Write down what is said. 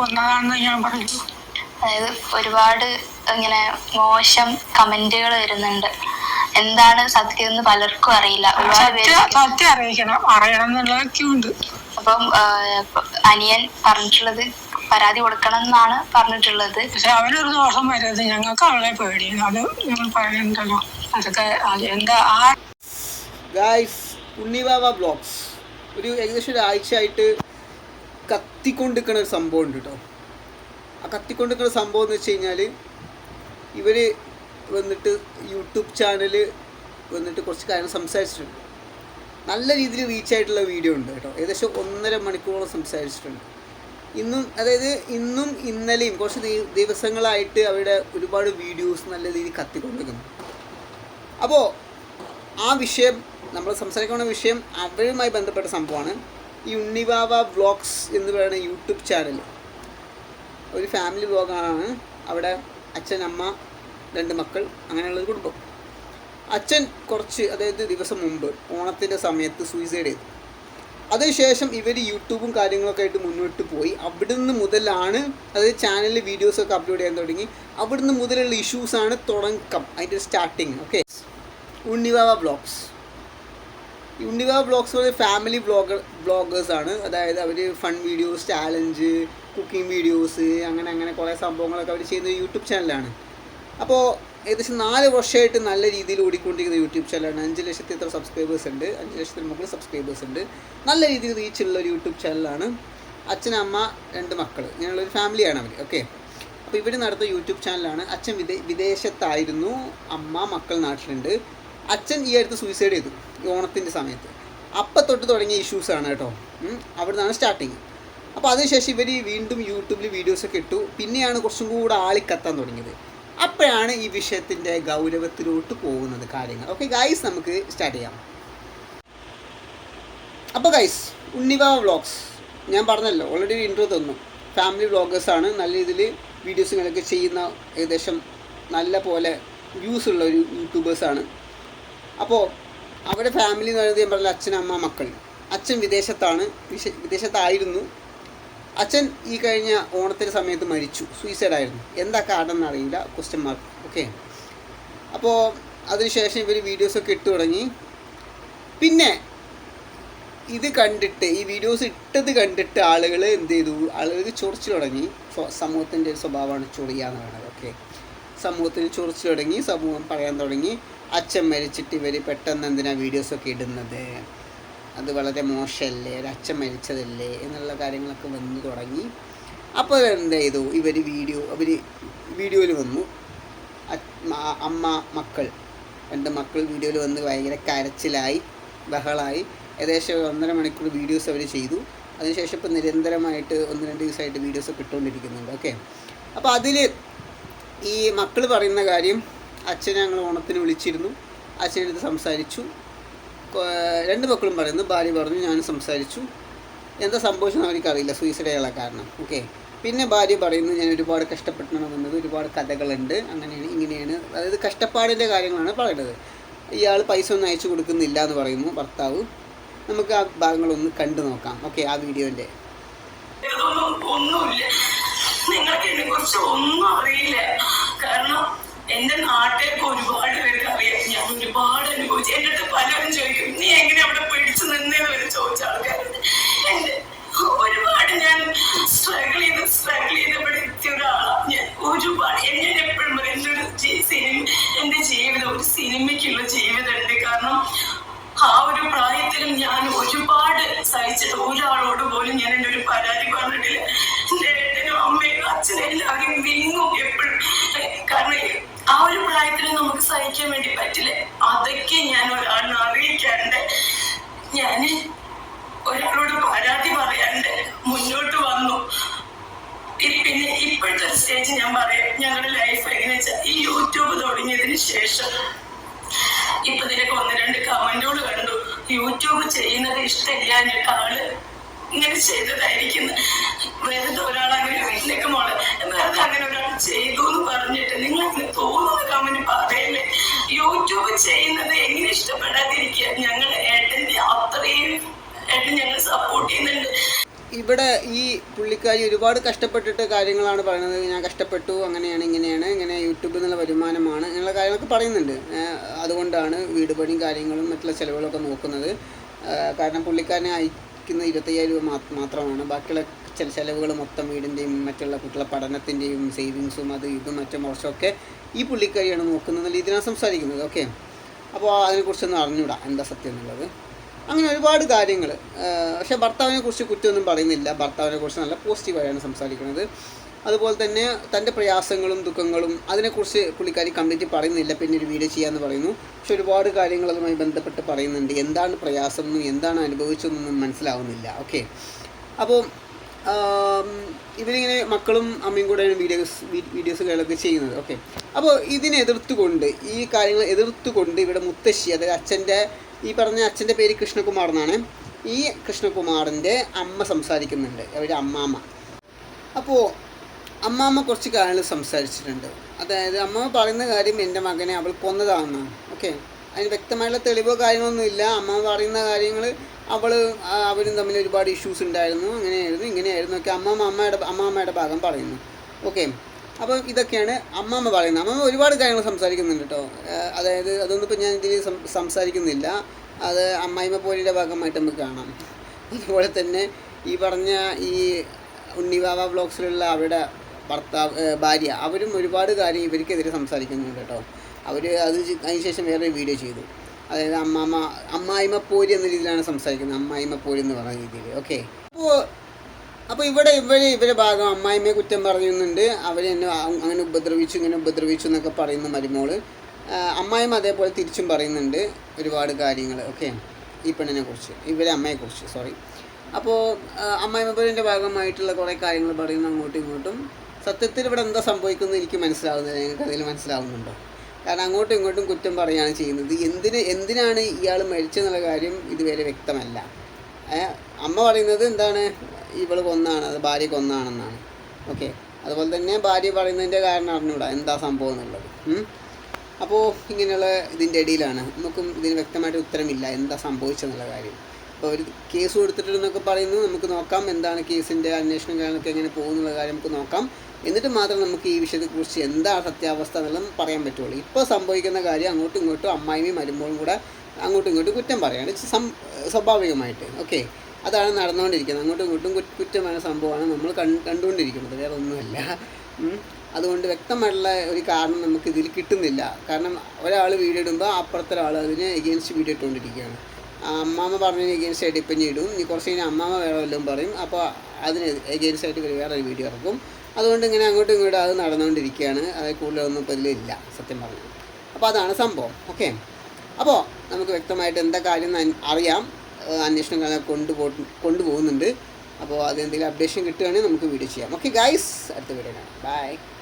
കൊന്നതാണെന്ന് ഞാൻ പറയുന്നു അതായത് ഒരുപാട് ഇങ്ങനെ മോശം കമന്റുകൾ വരുന്നുണ്ട്. എന്താണ് സത്യം എന്ന് പലർക്കും അറിയില്ല. ഒരുപാട് പേര് സത്യം അറിയിക്കണം. അറിയണം എന്നുള്ളതൊക്കെ ഉണ്ട്. അപ്പം അനിയൻ പറഞ്ഞിട്ടുള്ളത് പരാതി കൊടുക്കണം എന്നാണ് പറഞ്ഞിട്ടുള്ളത്. പക്ഷെ അവനൊരു ദോഷം വരരുത്. ഞങ്ങൾക്ക് അവളെ പേടിയാണ്. അത് ഞങ്ങൾ പറയണ്ടല്ലോ. അതൊക്കെ അത് എന്താ ആ ഗായ്സ് ഉണ്ണിവാവ ബ്ലോഗ്സ് ഒരു ഏകദേശം ഒരാഴ്ചയായിട്ട് കത്തിക്കൊണ്ടിരിക്കുന്ന ഒരു സംഭവം ഉണ്ട് കേട്ടോ ആ കത്തിക്കൊണ്ടിരിക്കുന്ന സംഭവം എന്ന് വെച്ച് കഴിഞ്ഞാൽ ഇവർ വന്നിട്ട് യൂട്യൂബ് ചാനൽ വന്നിട്ട് കുറച്ച് കാര്യങ്ങൾ സംസാരിച്ചിട്ടുണ്ട്. നല്ല രീതിയിൽ റീച്ച് ആയിട്ടുള്ള വീഡിയോ ഉണ്ട് കേട്ടോ ഏകദേശം ഒന്നര മണിക്കൂറോളം സംസാരിച്ചിട്ടുണ്ട്. ഇന്നും അതായത് ഇന്നും ഇന്നലെയും കുറച്ച് ദിവസങ്ങളായിട്ട് അവരുടെ ഒരുപാട് വീഡിയോസ് നല്ല രീതിയിൽ കത്തിക്കൊണ്ടിരിക്കുന്നു. അപ്പോൾ ആ വിഷയം നമ്മൾ സംസാരിക്കുന്ന വിഷയം അവരുമായി ബന്ധപ്പെട്ട സംഭവമാണ്. ഈ ഉണ്ണിവാവ വ്ളോഗ്സ് എന്ന് പറയുന്ന യൂട്യൂബ് ചാനൽ ഒരു ഫാമിലി വ്ളോഗാണ് അവിടെ അച്ഛൻ അമ്മ രണ്ട് മക്കൾ അങ്ങനെയുള്ള ഒരു കുടുംബം. അച്ഛൻ കുറച്ച് അതായത് ദിവസം മുമ്പ് ഓണത്തിന്റെ സമയത്ത് സൂയിസൈഡ് ചെയ്തു. അതിനുശേഷം ഇവർ യൂട്യൂബും കാര്യങ്ങളൊക്കെ ആയിട്ട് മുന്നോട്ട് പോയി. അവിടുന്ന് മുതലാണ് അതായത് ചാനലിൽ വീഡിയോസൊക്കെ അപ്ലോഡ് ചെയ്യാൻ തുടങ്ങി. അവിടുന്ന് മുതലുള്ള ഇഷ്യൂസാണ് തുടക്കം അതിന്റെ starting okay Unnivava blogs Unnivava blogs പോലെ ഫാമിലി ബ്ലോഗർ ബ്ലോഗേഴ്സ് ആണ്. അതായത് അവർ fun videos challenge cooking videos അങ്ങനെ അങ്ങനെ കുറേ സംഭവങ്ങളൊക്കെ അവർ ചെയ്യുന്ന യൂട്യൂബ് ചാനലാണ് അപ്പോൾ ഏകദേശം നാല് വർഷമായിട്ട് നല്ല രീതിയിൽ ഓടിക്കൊണ്ടിരിക്കുന്ന യൂട്യൂബ് ചാനലാണ് അഞ്ച് ലക്ഷത്തി എത്ര സബ്സ്ക്രൈബേഴ്സ് ഉണ്ട്? അഞ്ച് ലക്ഷത്തിന് മുകളിൽ സബ്സ്ക്രൈബേഴ്സ് ഉണ്ട്. നല്ല രീതിയിൽ റീച്ചുള്ള ഒരു യൂട്യൂബ് ചാനലാണ് അച്ഛനമ്മ രണ്ട് മക്കൾ ഇങ്ങനെയുള്ളൊരു ഫാമിലിയാണ് അവർ ഓക്കെ അപ്പോൾ ഇവർ നടത്തുന്ന യൂട്യൂബ് ചാനലാണ് അച്ഛൻ വിദേ വിദേശത്തായിരുന്നു. അമ്മ മക്കൾ നാട്ടിലുണ്ട്. അച്ഛൻ ഈ അടുത്ത് സൂയിസൈഡ് ചെയ്തു ഓണത്തിന്റെ സമയത്ത്. അപ്പം തൊട്ട് തുടങ്ങിയ ഇഷ്യൂസാണ് കേട്ടോ. അവിടുന്നാണ് സ്റ്റാർട്ടിങ് അപ്പോൾ അതിനുശേഷം ഇവർ വീണ്ടും യൂട്യൂബിൽ വീഡിയോസൊക്കെ ഇട്ടു. പിന്നെയാണ് കുറച്ചും കൂടെ കത്താൻ തുടങ്ങിയത്. അപ്പോഴാണ് ഈ വിഷയത്തിന്റെ ഗൗരവത്തിലോട്ട് പോകുന്നത് കാര്യങ്ങൾ. ഓക്കെ ഗൈസ് നമുക്ക് സ്റ്റാർട്ട് ചെയ്യാം. അപ്പോൾ ഗൈസ് ഉണ്ണിവ വ്ളോഗ്സ് ഞാൻ പറഞ്ഞല്ലോ ഓൾറെഡി ഒരു ഇൻട്രോ തന്നു. ഫാമിലി വ്ളോഗേഴ്സാണ് നല്ല രീതിയിൽ വീഡിയോസ് ഇങ്ങനെയൊക്കെ ചെയ്യുന്ന ഏകദേശം നല്ല പോലെ വ്യൂസ് ഉള്ള ഒരു യൂട്യൂബേഴ്സാണ് അപ്പോൾ അവരുടെ ഫാമിലി എന്ന് പറയുന്നത് ഞാൻ പറഞ്ഞ അച്ഛൻ അമ്മ മക്കൾ. അച്ഛൻ വിദേശത്താണ് വിദേശത്തായിരുന്നു. അച്ഛൻ ഈ കഴിഞ്ഞ ഓണത്തിന്റെ സമയത്ത് മരിച്ചു സൂയിസൈഡ് ആയിരുന്നു. എന്താ കാരണം എന്നറിയില്ല ക്വസ്റ്റ്യൻ മാർക്ക് ഓക്കെ അപ്പോൾ അതിനുശേഷം ഇവർ വീഡിയോസൊക്കെ ഇട്ട് തുടങ്ങി. പിന്നെ ഇത് കണ്ടിട്ട് ഈ വീഡിയോസ് ഇട്ടത് കണ്ടിട്ട് ആളുകൾ എന്ത് ചെയ്തു? ആളുകൾക്ക് ചൊറിച്ചു തുടങ്ങി. സമൂഹത്തിന്റെ ഒരു സ്വഭാവമാണ് ചൊറിയാന്ന് പറയുന്നത് ഓക്കെ സമൂഹത്തിന് ചൊറിച്ചു തുടങ്ങി സമൂഹം പറയാൻ തുടങ്ങി. അച്ഛൻ മരിച്ചിട്ട് ഇവർ പെട്ടെന്ന് എന്തിനാ വീഡിയോസൊക്കെ ഇടുന്നത്? അത് വളരെ മോശമല്ലേ? ഒരു അച്ഛൻ മരിച്ചതല്ലേ? എന്നുള്ള കാര്യങ്ങളൊക്കെ വന്നു തുടങ്ങി. അപ്പോൾ എന്ത് ചെയ്തു? ഇവർ വീഡിയോ അവർ വീഡിയോയിൽ വന്നു. അമ്മ മക്കൾ. രണ്ട് മക്കൾ വീഡിയോയിൽ വന്ന് ഭയങ്കര കരച്ചിലായി ബഹളായി. ഏകദേശം ഒന്നര മണിക്കൂർ വീഡിയോസ് അവർ ചെയ്തു. അതിനുശേഷം ഇപ്പോൾ നിരന്തരമായിട്ട് ഒന്ന് രണ്ട് ദിവസമായിട്ട് വീഡിയോസൊക്കെ ഇട്ടുകൊണ്ടിരിക്കുന്നുണ്ട്. ഓക്കെ അപ്പോൾ അതിൽ ഈ മക്കൾ പറയുന്ന കാര്യം അച്ഛൻ ഞങ്ങൾ ഓണത്തിന് വിളിച്ചിരുന്നു. അച്ഛന്റെ അടുത്ത് സംസാരിച്ചു. രണ്ട് മക്കളും പറയുന്നു ഭാര്യ പറഞ്ഞു ഞാൻ സംസാരിച്ചു. എന്താ സംഭവിച്ചെന്ന് അവർക്കറിയില്ല സൂയിസൈഡ് ചെയ്യാനുള്ള കാരണം ഓക്കെ പിന്നെ ഭാര്യ പറയുന്നു ഞാൻ ഒരുപാട് കഷ്ടപ്പെട്ടാണ് വന്നത് ഒരുപാട് കഥകളുണ്ട് അങ്ങനെയാണ് ഇങ്ങനെയാണ്. അതായത് കഷ്ടപ്പാടിന്റെ കാര്യങ്ങളാണ് പറയുന്നത്. ഇയാൾ പൈസ ഒന്നും അയച്ചു കൊടുക്കുന്നില്ല എന്ന് പറയുന്നു ഭർത്താവ്. നമുക്ക് ആ ഭാഗങ്ങളൊന്ന് കണ്ടു നോക്കാം ഓക്കെ ആ വീഡിയോന്റെ ഒന്നുമില്ല. നിങ്ങൾക്ക് കുറിച്ച് ഒന്നും അറിയില്ല. കാരണം എന്റെ നാട്ടിലേക്ക് ഒരുപാട് പേർക്ക് അറിയാം. ഞാൻ ഒരുപാട് അനുഭവിച്ചു. എന്റെ അടുത്ത് പലരും ചോദിക്കും നീ എങ്ങനെ അവിടെ പിടിച്ചു നിന്നേന്ന്? വരെ ചോദിച്ച എന്റെ ഒരുപാട് ഞാൻ സ്ട്രഗിൾ ചെയ്ത് സ്ട്രഗിൾ ചെയ്ത് ഇവിടെ എത്തിയ ഒരാളാണ് ഞാൻ. ഒരുപാട്. ഞാൻ എപ്പോഴും പറയും എന്റെ ഒരു സിനിമ എന്റെ ജീവിതം ഒരു സിനിമയ്ക്കുള്ള ജീവിതമുണ്ട്. കാരണം ആ ഒരു പ്രായത്തിലും ഞാൻ ഒരുപാട് സഹിച്ചിട്ട് ഒരാളോട് പോലും ഞാൻ എന്റെ ഒരു പരാതി പറഞ്ഞിട്ടില്ല. എന്റെ അമ്മയും അച്ഛനും ഒരു പ്രായത്തിൽ നമുക്ക് സഹിക്കാൻ വേണ്ടി പറ്റില്ല. അതൊക്കെ ഞാൻ ഒരാളിനെ അറിയിക്കാണ്ട് ഞാൻ ഒരാളോട് പരാതി പറയാണ്ട് മുന്നോട്ട് വന്നു. പിന്നെ ഇപ്പോഴത്തെ സ്റ്റേജ് ഞാൻ പറയാം. ഞങ്ങളുടെ ലൈഫ് എങ്ങനെ വെച്ചാൽ ഈ യൂട്യൂബ് തുടങ്ങിയതിന് ശേഷം ഇപ്പൊ നിനക്ക് ഒന്ന് രണ്ട് കമന്റുകൾ കണ്ടു. യൂട്യൂബ് ചെയ്യുന്നത് ഇഷ്ടമില്ലാഞ്ഞിട്ട് ആൾ ഇങ്ങനെ ചെയ്തതായിരിക്കുന്നു വെറുതെ ഒരാൾ അങ്ങനെ നിനക്ക് മോളെ വെറുതെ അങ്ങനെ ഒരാൾ ചെയ്തു എന്ന് പറഞ്ഞിട്ട് നിങ്ങൾ അങ്ങനെ തോന്നുന്ന കമന്റ് പറയല്ലേ? യൂട്യൂബ് ചെയ്യുന്നത് എങ്ങനെ ഇഷ്ടപ്പെടാതിരിക്കുക? ഞങ്ങൾ ഏട്ടന്റെ അത്രയും ഏട്ടൻ ഞങ്ങൾ സപ്പോർട്ട് ചെയ്യുന്നുണ്ട്. ഇവിടെ ഈ പുള്ളിക്കാരി ഒരുപാട് കഷ്ടപ്പെട്ടിട്ട് കാര്യങ്ങളാണ് പറയുന്നത്. ഞാൻ കഷ്ടപ്പെട്ടു അങ്ങനെയാണ് ഇങ്ങനെയാണ് ഇങ്ങനെ യൂട്യൂബിൽ നിന്നുള്ള വരുമാനമാണ് അങ്ങനെയുള്ള കാര്യങ്ങളൊക്കെ പറയുന്നുണ്ട്. അതുകൊണ്ടാണ് വീട് പണിയും കാര്യങ്ങളും മറ്റുള്ള ചിലവുകളൊക്കെ നോക്കുന്നത്. കാരണം പുള്ളിക്കാരനെ അയക്കുന്ന ഇരുപത്തയ്യായിരം രൂപ മാത്രമാണ്. ബാക്കിയുള്ള ചില ചിലവുകൾ മൊത്തം വീടിന്റെയും മറ്റുള്ള കുട്ടികളെ പഠനത്തിന്റെയും സേവിങ്സും അത് ഇതും മറ്റും മോശമൊക്കെ ഈ പുള്ളിക്കാരിയാണ് നോക്കുന്നത് ഇതിനാണ് സംസാരിക്കുന്നത്. ഓക്കെ അപ്പോൾ അതിനെക്കുറിച്ചൊന്നും അറിഞ്ഞൂടാ എന്താ സത്യം എന്നുള്ളത്. അങ്ങനെ ഒരുപാട് കാര്യങ്ങൾ പക്ഷേ ഭർത്താവിനെ കുറിച്ച് കുറ്റമൊന്നും പറയുന്നില്ല. ഭർത്താവിനെ കുറിച്ച് നല്ല പോസിറ്റീവായാണ് സംസാരിക്കുന്നത്. അതുപോലെ തന്നെ തന്റെ പ്രയാസങ്ങളും ദുഃഖങ്ങളും അതിനെക്കുറിച്ച് പുള്ളിക്കാരി കംപ്ലീറ്റ് പറയുന്നില്ല. പിന്നെ ഒരു വീഡിയോ ചെയ്യാമെന്ന് പറയുന്നു. പക്ഷെ ഒരുപാട് കാര്യങ്ങൾ അതുമായി ബന്ധപ്പെട്ട് പറയുന്നുണ്ട്. എന്താണ് പ്രയാസം എന്നും എന്താണ് അനുഭവിച്ചതെന്നൊന്നും മനസ്സിലാവുന്നില്ല. ഓക്കെ അപ്പോൾ ഇവരിങ്ങനെ മക്കളും അമ്മയും കൂടെയാണ് വീഡിയോസ് വീഡിയോസ് കളൊക്കെ ചെയ്യുന്നത്. ഓക്കെ അപ്പോൾ ഇതിനെ എതിർത്തുകൊണ്ട് ഈ കാര്യങ്ങൾ എതിർത്തുകൊണ്ട് ഇവിടെ മുത്തശ്ശി അതായത് അച്ഛന്റെ ഈ പറഞ്ഞ അച്ഛന്റെ പേര് കൃഷ്ണകുമാർ എന്നാണ് ഈ കൃഷ്ണകുമാറിന്റെ അമ്മ സംസാരിക്കുന്നുണ്ട്. അവരുടെ അമ്മാമ്മ. അപ്പോൾ അമ്മാമ്മ കുറച്ച് കാര്യങ്ങൾ സംസാരിച്ചിട്ടുണ്ട്. അതായത് അമ്മാമ്മ പറയുന്ന കാര്യം എന്റെ മകനെ അവൾ കൊന്നതാണെന്നാണ്. ഓക്കെ അതിന് വ്യക്തമായിട്ടുള്ള തെളിവോ കാര്യങ്ങളൊന്നും ഇല്ല. അമ്മ പറയുന്ന കാര്യങ്ങൾ അവൾ അവരും തമ്മിൽ ഒരുപാട് ഇഷ്യൂസ് ഉണ്ടായിരുന്നു. അങ്ങനെയായിരുന്നു ഇങ്ങനെയായിരുന്നു ഒക്കെ അമ്മാമ്മ അമ്മയുടെ അമ്മാമ്മയുടെ ഭാഗം പറയുന്നു. ഓക്കെ അപ്പം ഇതൊക്കെയാണ് അമ്മാമ്മ പറയുന്നത്. അമ്മമ്മ ഒരുപാട് കാര്യങ്ങൾ സംസാരിക്കുന്നുണ്ട് കേട്ടോ. അതായത് അതൊന്നും ഇപ്പോൾ ഞാൻ ഇതിൽ സംസാരിക്കുന്നില്ല. അത് അമ്മായിമ്മ പോലെയുടെ ഭാഗമായിട്ട് നമുക്ക് കാണാം. അതുപോലെ തന്നെ ഈ പറഞ്ഞ ഈ ഉണ്ണിവാവ വ്ളോഗ്സിലുള്ള അവരുടെ ഭർത്താവ് ഭാര്യ അവരും ഒരുപാട് കാര്യം ഇവർക്കെതിരെ സംസാരിക്കുന്നുണ്ട് കേട്ടോ. അവർ അത് അതിനുശേഷം വേറെ വീഡിയോ ചെയ്തു. അതായത് അമ്മാമ്മ അമ്മായിമ്മ പോരി എന്ന രീതിയിലാണ് സംസാരിക്കുന്നത് അമ്മായിമ്മ പോരി എന്ന് പറയുന്ന രീതിയിൽ ഓക്കെ അപ്പോൾ അപ്പോൾ ഇവിടെ ഇവർ ഇവരെ ഭാഗം അമ്മായിമ്മയെ കുറ്റം പറയുന്നുണ്ട് അവർ എന്നെ അങ്ങനെ ഉപദ്രവിച്ചു ഇങ്ങനെ ഉപദ്രവിച്ചു എന്നൊക്കെ പറയുന്ന മരുമോൾ അമ്മായിമ്മ അതേപോലെ തിരിച്ചും പറയുന്നുണ്ട് ഒരുപാട് കാര്യങ്ങൾ ഓക്കെ ഈ പെണ്ണിനെ കുറിച്ച് ഇവരെ അമ്മയെക്കുറിച്ച് സോറി അപ്പോൾ അമ്മായിമ്മപ്പേരിന്റെ ഭാഗമായിട്ടുള്ള കുറേ കാര്യങ്ങൾ പറയുന്നു അങ്ങോട്ടും ഇങ്ങോട്ടും. സത്യത്തിൽ ഇവിടെ എന്താ സംഭവിക്കുന്നത് എനിക്ക് മനസ്സിലാവുന്നില്ല നിങ്ങൾക്ക് അതിൽ മനസ്സിലാവുന്നുണ്ടോ? കാരണം അങ്ങോട്ടും ഇങ്ങോട്ടും കുറ്റം പറയുകയാണ് ചെയ്യുന്നത്. എന്തിന് എന്തിനാണ് ഇയാൾ മരിച്ചെന്നുള്ള കാര്യം ഇതുവരെ വ്യക്തമല്ല. അമ്മ പറയുന്നത് എന്താണ്? ഇവൾ കൊന്നാണ് അത് ഭാര്യ കൊന്നാണെന്നാണ്. ഓക്കെ. അതുപോലെ തന്നെ ഭാര്യ പറയുന്നതിന്റെ കാരണം അറിഞ്ഞൂടാ എന്താ സംഭവം എന്നുള്ളത്. അപ്പോൾ ഇങ്ങനെയുള്ള ഇതിന്റെ ഇടയിലാണ്. നമുക്കും ഇതിന് വ്യക്തമായിട്ട് ഉത്തരമില്ല എന്താ സംഭവിച്ചെന്നുള്ള കാര്യം. അപ്പോൾ ഒരു കേസ് കൊടുത്തിട്ടുണ്ടെന്നൊക്കെ പറയുന്നു നമുക്ക് നോക്കാം എന്താണ് കേസിന്റെ അന്വേഷണം കാര്യങ്ങളൊക്കെ എങ്ങനെ പോകുന്നുള്ള കാര്യം നമുക്ക് നോക്കാം. എന്നിട്ട് മാത്രം നമുക്ക് ഈ വിഷയത്തെക്കുറിച്ച് എന്താണ് സത്യാവസ്ഥ എന്നുള്ളത് പറയാൻ പറ്റുള്ളൂ. ഇപ്പോൾ സംഭവിക്കുന്ന കാര്യം അങ്ങോട്ടും ഇങ്ങോട്ടും അമ്മായിമയും വരുമ്പോഴും കൂടെ അങ്ങോട്ടും ഇങ്ങോട്ടും കുറ്റം പറയാണ്. സ്വാഭാവികമായിട്ട്. ഓക്കെ. അതാണ് നടന്നുകൊണ്ടിരിക്കുന്നത്. അങ്ങോട്ടും ഇങ്ങോട്ടും കുറ്റ- കുറ്റമായ സംഭവമാണ് നമ്മൾ കണ്ടുകൊണ്ടിരിക്കുന്നത്. വേറെ ഒന്നുമല്ല. അതുകൊണ്ട് വ്യക്തമായിട്ടുള്ള ഒരു കാരണം നമുക്ക് ഇതിൽ കിട്ടുന്നില്ല. കാരണം ഒരാൾ വീഡിയോ ഇടുമ്പോൾ അപ്പുറത്തെ ഒരാൾ അതിന് എഗെയിൻസ്റ്റ് വീഡിയോ ഇട്ടുകൊണ്ടിരിക്കുകയാണ്. അമ്മാമ്മ പറഞ്ഞതിന് എഗെയിൻസ്റ്റ് ആയിട്ട് ഇപ്പം ഇടും. കുറച്ച് കഴിഞ്ഞാൽ അമ്മാമ്മ വേറെ വല്ലതും പറയും. അപ്പോൾ അതിന് എഗെയിൻസ്റ്റ് ആയിട്ട് ഒരു വീഡിയോ ഇറക്കും. അതുകൊണ്ട് ഇങ്ങനെ അങ്ങോട്ടും ഇങ്ങോട്ടും അത് നടന്നുകൊണ്ടിരിക്കുകയാണ്. അത് കൂടുതലൊന്നും ഇപ്പോൾ ഇതിലില്ല സത്യം പറഞ്ഞു. അപ്പോൾ അതാണ് സംഭവം. ഓക്കെ? അപ്പോൾ നമുക്ക് വ്യക്തമായിട്ട് എന്താ കാര്യം അറിയാം. അന്വേഷണം കൊണ്ടുപോ കൊണ്ടുപോകുന്നുണ്ട് അപ്പോൾ അതെന്തെങ്കിലും അപ്ഡേഷൻ കിട്ടുകയാണെങ്കിൽ നമുക്ക് വീഡിയോ ചെയ്യാം. ഓക്കെ ഗൈസ് അടുത്ത വീഡിയോ കാണാം. ബൈ